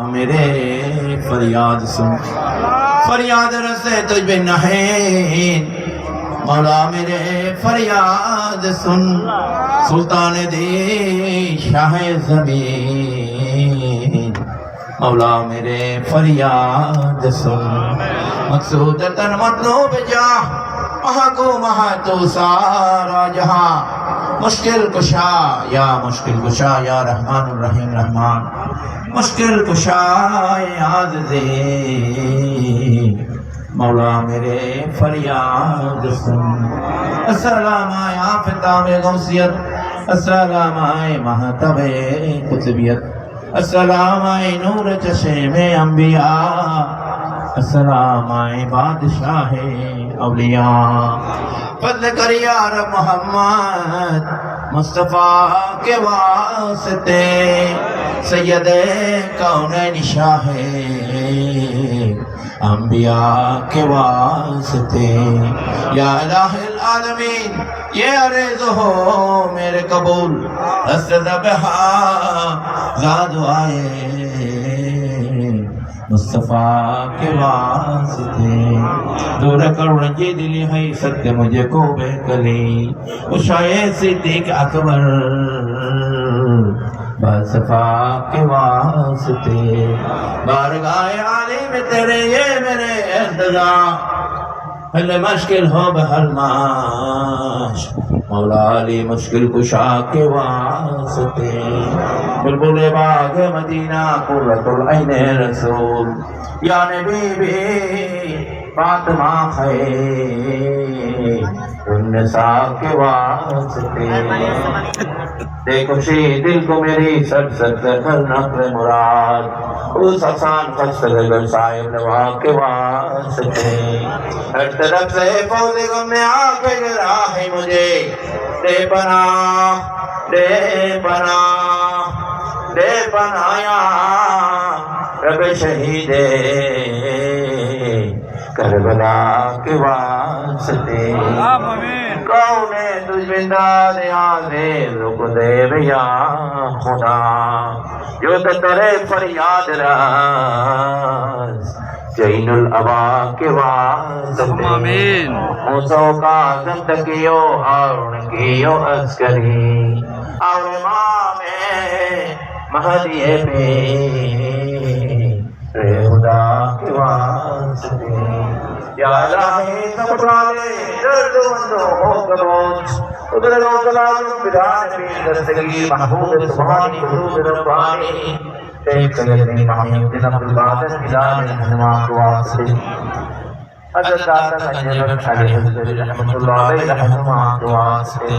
میرے فریاد سن۔ فریاد رسے تجھ مولا میرے فریاد سن۔ سلطان دی شاہ زمین۔ مولا میرے فریاد سن۔ مقصود تن مطلوب جاہ مہا مہا تو سارا جہاں مشکل کشا، یا مشکل کشا، یا رحمان الرحیم، رحمان۔ مشکل کشا یاد دے مولا میرے فریاد سن۔ السلام یا فتام غوثیت۔ السلام آئے مہتب قطبیت السلام آئے نور چشم انبیاء۔ السلام آئے بادشاہ۔ اولیاء فضل کر یار محمد مصطفیٰ کے واسطے سید کون نشاہ انبیاء کے واسطے. یا الہ العالمین، یہ عرض ہو میرے قبول حسد بہا زاد آئے. مصطفیٰ کے واسطے۔ دو رکڑ یہ دلی ہے ستے مجھے کو بے بہکلی اشائے صدیق اکبر۔ مصطفیٰ کے واسطے۔ بارگاہ عالی میں تیرے یہ میرے احتضاء۔ হলে মুশকিল হবে হর মাস মৌলা আলী মুশকিল কুশা কে ওয়াসতে বুলবুলে বাগ মদিনা কুরতুল আইনে রসুল ইয়া নবী فاطمہ ہے انسا کے واسطے دیکھو شی دل کو میری سب سد کر نقل مراد اس آسان خست گل صاحب نوا کے واسطے ہر طرف سے پودے گم میں آگے کے گرا ہے مجھے دے بنا دے بنا دے بنایا رب شہیدے کربلا کے واسطے کون تجھ دیا دے رک دے بیا خدا جو تکرے پر یاد راز جین الابا کے واسطے موسو کا زندگیو ہارون کیو عسکری اور امام مہدی پیر خدا واسطے یا الہی سبڑا لے درد مندو ہو گروز ادھر لو سلام بدان پی دستگی محبوب سبحانی حضور ربانی شیخ سیدنی محمد دن عبدالبادر بلال الحمام واسطے حضرت داتا سنجد علیہ الحمد اللہ علیہ الحمد واسطے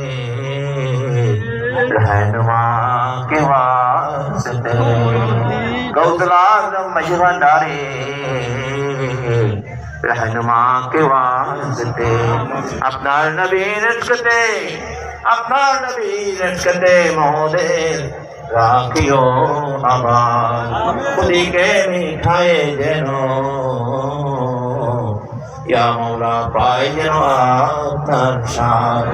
रहनुमा के वास्ते गौसला आजम भाई भंडारे रहनुमा के वास्ते अपना नबी रखते अपना नबी रखते मोदे রাখিও আমার খুদিকে মিঠায়ে যেন ইয়া মৌলা পাই যেন আপনার সার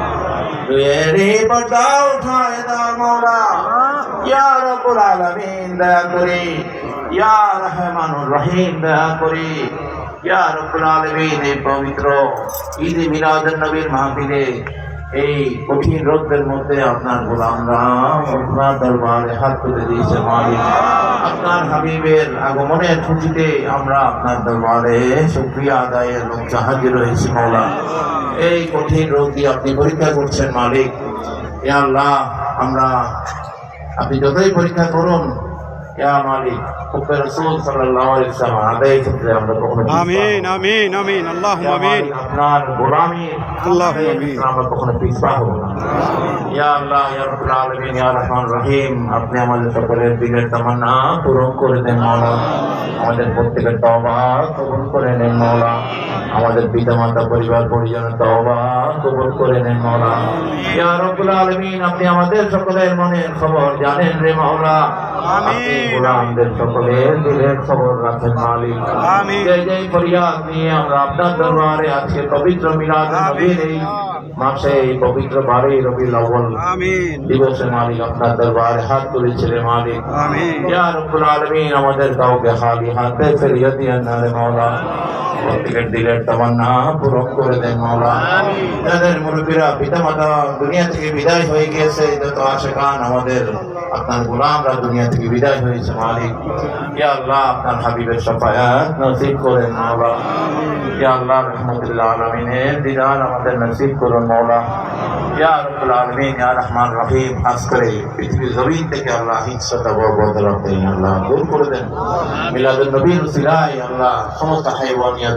রব্বুল আলামিন, দয়া করি। ইয়া রহমানুর রহিম, দয়া করি। ইয়া রব্বুল আলামিন, এই পবিত্র ঈদ মিলাদুন নবীর এই কঠিন রোগের মধ্যে আপনার গোলামরা আপনার দরবারে হাত তুলে দিয়েছে মালিক। আপনার হাবিবের আগমনের খুশিতে আমরা আপনার দরবারে শুক্রিয়া আদায়ের লোক হাজির রয়েছি মৌলা এই কঠিন রোগ দিয়ে আপনি পরীক্ষা করছেন মালিক। এ আল্লাহ, আমরা আপনি যতই পরীক্ষা করুন আপনার গোলামি আমরা কখনো পিছপা হব না ইয়া ইয়া আপনি আমাদের সকলের দিলের তামান্না পূরণ করে দেন মাওলা আমাদের প্রত্যেকের তওবা কবুল করে নেন মাওলা আমাদের পিতা মাতা পরিবার পরিজনের তওবা কবুল করে নেন মাওলা ইয়া রাব্বুল আলামিন আপনি আমাদের সকলের মনের খবর জানেন রে আমিন। গোলামদের সকলের দিলের খবর রাখেন মালিক। যে যে ফরিয়াদ নিয়ে আমরা আপনার দরবারে আজকে পবিত্র মিলাদ নবীর এই মাসে এই পবিত্র বারে আউয়াল আমিন। দিবসে মালিক আপনার দরবারে হাত তুলেছিলেন মালিক। ইয়া রব্বুল আলামিন আমাদের কাউকে খালি হাতে ফেরিয়ে দিয়েন না মাওলা। প্রত্যেকের দিলের তামান্না পূরণ করে দেন মাওলা যাদের মুরব্বীরা পিতা মাতা দুনিয়া থেকে বিদায় হয়ে গিয়েছে যত আশেকান আমাদের আপনার গোলামরা দুনিয়া থেকে বিদায় হয়েছে মালিক ইয়া আল্লাহ আপনার হাবিবের সফায়াত নসিব করেন মাওলা ইয়া আল্লাহ রহমতুল্লাহ আলমিনের দিদার আমাদের নসিব করুন মাওলা ইয়া রব্বুল আলামিন ইয়া রহমান রহিম খাস করে পৃথিবীর জমিন থেকে আল্লাহ হিংসতা ও বদলাতে আল্লাহ দূর করে দেন মিলাদুল নবীর সিলাই আল্লাহ সমস্ত হাইওয়ানিয়াত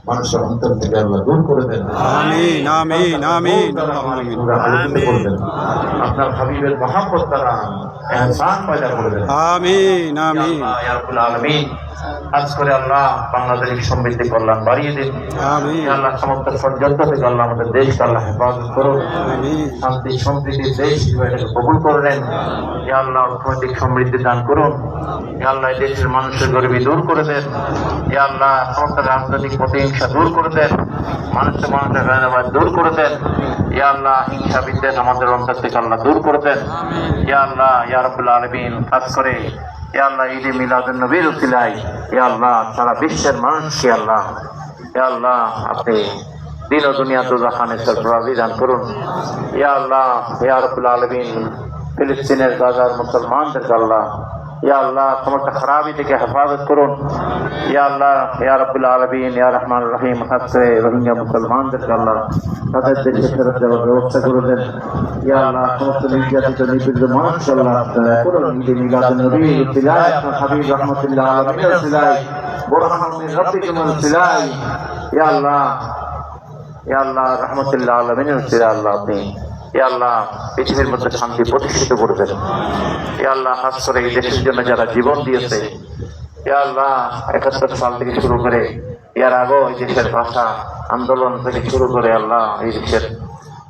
মানুষের অন্তর থেকে আল্লাহ দূর করে দেন। আপনার হাবিবের মহাব্বত দ্বারা এহসান পয়দা করে দেন। আমিন আমিন। আলামিন। আজ করে আল্লাহ বাংলাদেশের সমৃদ্ধি কল্যাণ বাড়িয়ে দিন। আল্লাহ সমস্ত ষড়যন্ত্র থেকে আল্লাহ আমাদের দেশকে আল্লাহ হেফাজত করুন। শান্তি সমৃদ্ধির দেশ এটাকে কবুল করে নেন। আল্লাহ অর্থনৈতিক সমৃদ্ধি দান করুন। আল্লাহ দেশের মানুষের গরিবি দূর করে দেন। আল্লাহ সমস্ত রাজনৈতিক প্রতিহিংসা দূর করে দেন মানুষের মানুষের ভেদাভেদ দূর করে দেন। ইয়া আল্লাহ, হিংসা বিদ্বেষ আমাদের অন্তর থেকে আল্লাহ দূর করে দেন। ইয়া আল্লাহ, ইয়া আলামিন, কাজ করে। ইয়া আল্লাহ, ঈদে মিলাদুন নবীর উসিলায়। ইয়া আল্লাহ, সারা বিশ্বের মানুষকে আল্লাহ। ইয়া আল্লাহ, আপনি দিন ও দুনিয়া তো জাহানে সরফরাজি করুন। ইয়া আল্লাহ, ইয়া আলামিন, ফিলিস্তিনের গাজার মুসলমানদের আল্লাহ ইয়া আল্লাহ সমস্ত খারাপি থেকে হেফাজত করুন। ইয়া আল্লাহ, ইয়া রব্বুল আলামিন, ইয়া রহমান রহিম হাসে রোহিঙ্গা মুসলমানদের আল্লাহ তাদের দেশে রহমতুল্লাহ আল্লাহ, পৃথিবীর মধ্যে শান্তি প্রতিষ্ঠিত করবেন। এ আল্লাহ, খাস করে এই দেশের জন্য যারা জীবন দিয়েছে। ইয়া আল্লাহ, একাত্তর সাল থেকে শুরু করে ইয়ার আগেও এই দেশের ভাষা আন্দোলন থেকে শুরু করে আল্লাহ এই দেশের।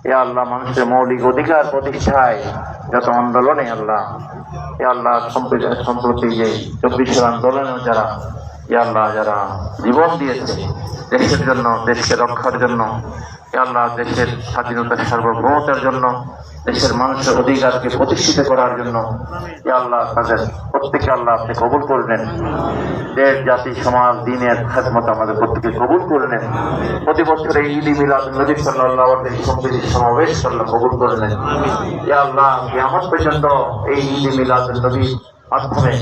ইয়া আল্লাহ, মানুষের মৌলিক অধিকার প্রতিষ্ঠায় যত আন্দোলনে আল্লাহ। ইয়া আল্লাহ, সম্প্রতি যে চব্বিশের আন্দোলনে যারা ইয়া আল্লাহ, যারা জীবন দিয়েছে, দেশের জন্য, দেশকে রক্ষার জন্য আল্লাহ, দেশের স্বাধীনতার সার্বভৌমতার জন্য, দেশের মানুষের অধিকারকে প্রতিষ্ঠিত করার জন্য আল্লাহ, তাদের প্রত্যেকে আল্লাহ আপনি কবুল করে নেন। দেশ, জাতি, সমাজ, দিনের খেদমত আমাদের প্রত্যেকে কবুল করে নেন। প্রতি বছর এই ঈদ মিলাদ নদী সাল্লাহ সম্প্রীতি সমাবেশ আল্লাহ কবুল করে নেন। আল্লাহ আমার পর্যন্ত এই ঈদ মিলাদ নবীর মাধ্যমে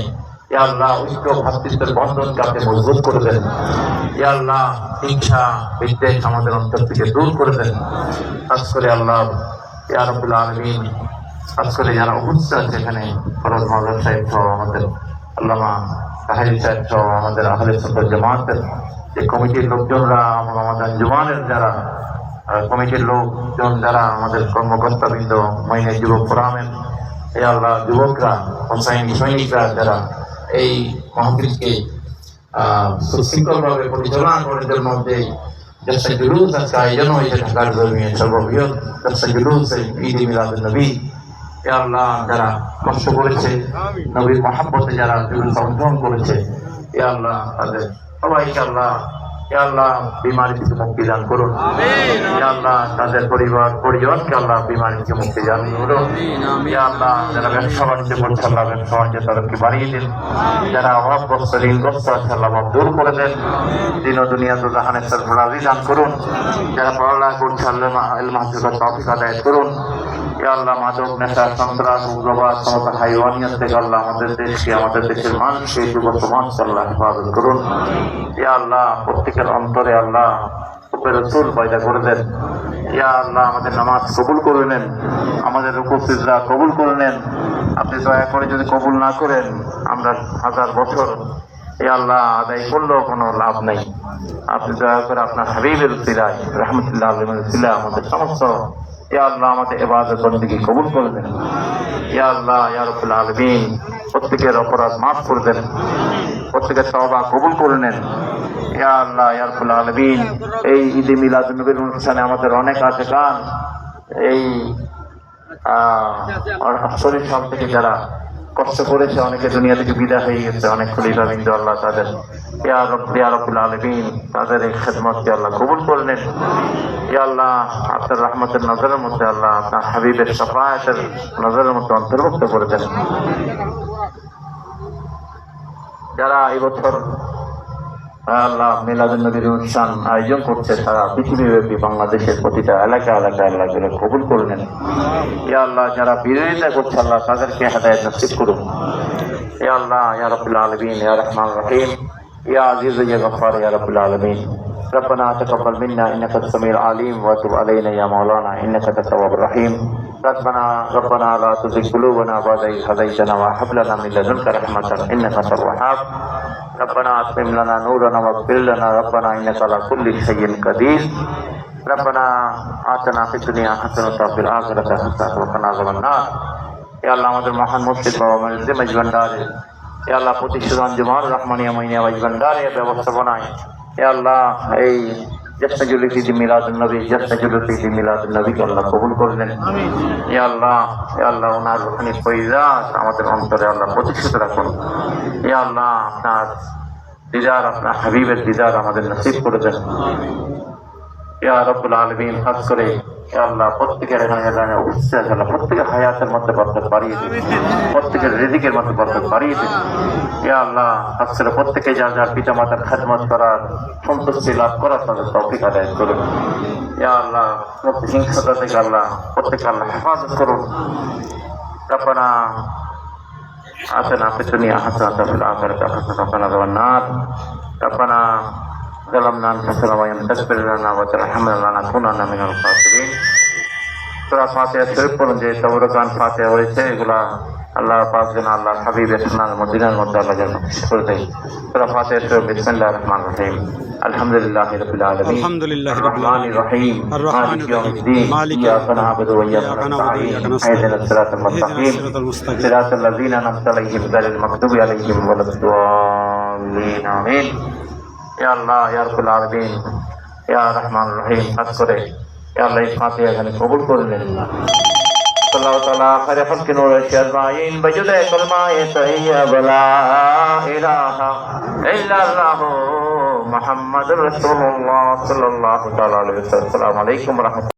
আল্লাহ ঐক্য ভাতৃত্বের বন্ধনকে আপনি মজবুত করে দেন। আল্লাহ, হিংসা, বিদ্বেষ আমাদের অন্তর থেকে দূর করে দেন। খাস করে আল্লাহ, ইয়া রব্বুল আলমিন খাস করে যারা উপস্থিত আছে এখানে, ফরজ মাজার সাহেব সহ আমাদের আল্লামা তাহারি সাহেব সহ আমাদের আহলে সুন্দর জামাতের যে কমিটির লোকজনরা আমাদের জুমানের যারা কমিটির লোকজন যারা আমাদের কর্মকর্তাবৃন্দ, মহিলা যুবক ফোরামের এ আল্লাহ, যুবকরা, হোসাইন, সৈনিকরা যারা এই মাহফিলকে সুশৃঙ্খলভাবে পরিচালনা করে এদের মধ্যে জলসা জুলুস আজকে আয়োজন হয়েছে ঢাকার জমিয়ে সর্ববৃহৎ জলসা জুলুস ঈদ মিলাদ নবী। যারা কষ্ট করেছে, নবীর যারা করেছে আল্লাহ, তাদের সবাইকে আল্লাহ আল্লাহ বিমারি থেকে মুক্তি দান করুন। আল্লাহ তাদের পরিবার পরিজনকে আল্লাহ বিমারি থেকে মুক্তি দান করুন। আল্লাহ যারা ব্যবসা বাণিজ্য করছে আল্লাহ ব্যবসা বাণিজ্য তাদেরকে বাড়িয়ে দিন। যারা অভাবগ্রস্ত ঋণগ্রস্ত আছে আল্লাহ অভাব দূর করে দেন। দিন ও দুনিয়া তো জাহানের দান করুন। যারা পড়ালেখা করছে আল্লাহ তফিক আদায় করুন। আল্লাহ মাদক, নেশা, সন্ত্রাস, উগ্রবাদ সমস্ত হাইওয়ানিয়ত থেকে আল্লাহ আমাদের দেশকে, আমাদের দেশের মানুষকে যুব সমাজ আল্লাহ হেফাজত করুন। এ আল্লাহ, প্রত্যেকের অন্তরে আল্লাহ রসুল পয়দা করে দেন। ইয়া আল্লাহ, আমাদের নামাজ কবুল করে নেন। আমাদের রুকু সিজদা কবুল করে নেন। আপনি দয়া করে যদি কবুল না করেন, আমরা হাজার বছর আল্লাহ আদায় করলেও কোনো লাভ নেই। আপনি দয়া করে আপনার হাবিবের সিরায় রহমতুল্লাহ আলমের সিলা আমাদের সমস্ত ইয়া আল্লাহ আমাদের এবাদত বন্দিকে কবুল করে দেন। ইয়া আল্লাহ, ইয়া রব্বুল আলামিন, প্রত্যেকের অপরাধ মাফ করে দেন। প্রত্যেকের তওবা কবুল করে নেন। ইয়া আল্লাহ, ইয়া রব্বুল আলামিন, এই ঈদে মিলাদ নবীর অনুষ্ঠানে আমাদের অনেক আছে গান। এই, আহ শরীর সব থেকে যারা কষ্ট করেছে, অনেকে দুনিয়া থেকে বিদায় হয়ে গেছে, অনেক খলিফা বিন্দু আল্লাহ তাদের, ইয়া ইয়া রব্বুল আলামিন, তাদের এই খেদমতকে আল্লাহ কবুল করলেন। ইয়া আল্লাহ, আপনার রহমতের নজরের মধ্যে আল্লাহ আপনার হাবিবের সফায়তের নজরের মধ্যে অন্তর্ভুক্ত করে দেন। যারা এবছর আল্লাহ মিলাদুল নবীর অনুষ্ঠান আয়োজন করছে সারা পৃথিবীব্যাপী বাংলাদেশের প্রতিটা এলাকা এলাকা এলাকাগুলো কবুল করে নেন ইয়া আল্লাহ যারা বিরোধিতা করছে আল্লাহ তাদেরকে হেদায়ত নসিব করুন ইয়া আল্লাহ ইয়া রাব্বুল আলামিন ইয়া রহমান রহিম ইয়া আজিজ ইয়া গফফার ইয়া রাব্বুল আলামিন ربنا تقبل منا انك السميع العليم وتب علينا يا مولانا انك انت التواب الرحيم ربنا ربنا لا تزغ قلوبنا بعد إذ هديتنا وهب لنا من لدنك رحمة انك انت الوهاب ربنا اتمم لنا نورنا واغفر لنا ربنا انك على كل شيء قدير ربنا آتنا في الدنيا حسنة وفي الآخرة حسنة وقنا عذاب النار يا الله আমাদের মহান মসজিদ বাবা মসজিদ মজবান্ডারে ইয়া আল্লাহ প্রতিষ্ঠিত আঞ্জুমান রহমানিয়া মাইনিয়া মজবান্ডারে ব্যবস্থাপনায় ইয়া আল্লাহ এই নবী নবীকে আল্লাহ কবুল করলেন। ইয়া আল্লাহ ইয়া আল্লাহ ওনার রুহানি ফৈজাত আমাদের অন্তরে আল্লাহ প্রতিষ্ঠিত রাখুন। ইয়া আল্লাহ আপনার দিদার আপনার হাবিবের দিদার আমাদের নসিব করে দেন ইয়া রব্বুল আলামিন খাস করে আল্লাহ প্রত্যেকের এখানে এখানে উপস্থিত আছে আল্লাহ প্রত্যেকের হায়াতের মধ্যে বরকত বাড়িয়ে দিন প্রত্যেকের রিজিকের মধ্যে বরকত বাড়িয়ে দিন ইয়া আল্লাহ খাস করে প্রত্যেকে যার যার পিতা মাতার খেদমত করার সন্তুষ্টি লাভ করার তাদের তৌফিক আদায় করুন ইয়া আল্লাহ হিংসতা থেকে আল্লাহ প্রত্যেকে আল্লাহ হেফাজত করুন ربنا آتنا في الدنيا حسنة وفي الآخرة حسنة وقنا عذاب النار ربنا ظلمنا أنفسنا وإن تغفر لنا وترحمنا لنكونن من الخاسرين সুরা ফাতিহা শরীফ পড়ুন যে তবরকান ফাতিহা হয়েছে এগুলা আল্লাহ পাক যেন আল্লাহ হাবিবের সোনার মদিনার মধ্যে আল্লাহ যেন করে দেয় সুরা ফাতিহা শরীফ বিসমিল্লাহির রহমানির রহিম আলহামদুলিল্লাহি রাব্বিল আলামিন আলহামদুলিল্লাহি রাব্বিল الرحمن الرحيم الرحمن مالك يوم الرحيم. الدين مالك إياك نعبد وإياك إياك نعبد وإياك نستعين نستعين. اهدنا الصراط اهدنا المستقيم الصراط المستقيم. صراط الذين أنعمت عليهم غير المغضوب عليهم ولا الضالين آمين يا الله يا رب العالمين يا رحمن الرحيم খাস করে يا الله এই ফাতিহা এখানে কবুল করে নিন الله تعالى خير خلق نور الشرعين بجد كلمة طيب لا إله إلا الله محمد رسول الله صلى الله تعالى عليه وسلم السلام عليكم ورحمة الله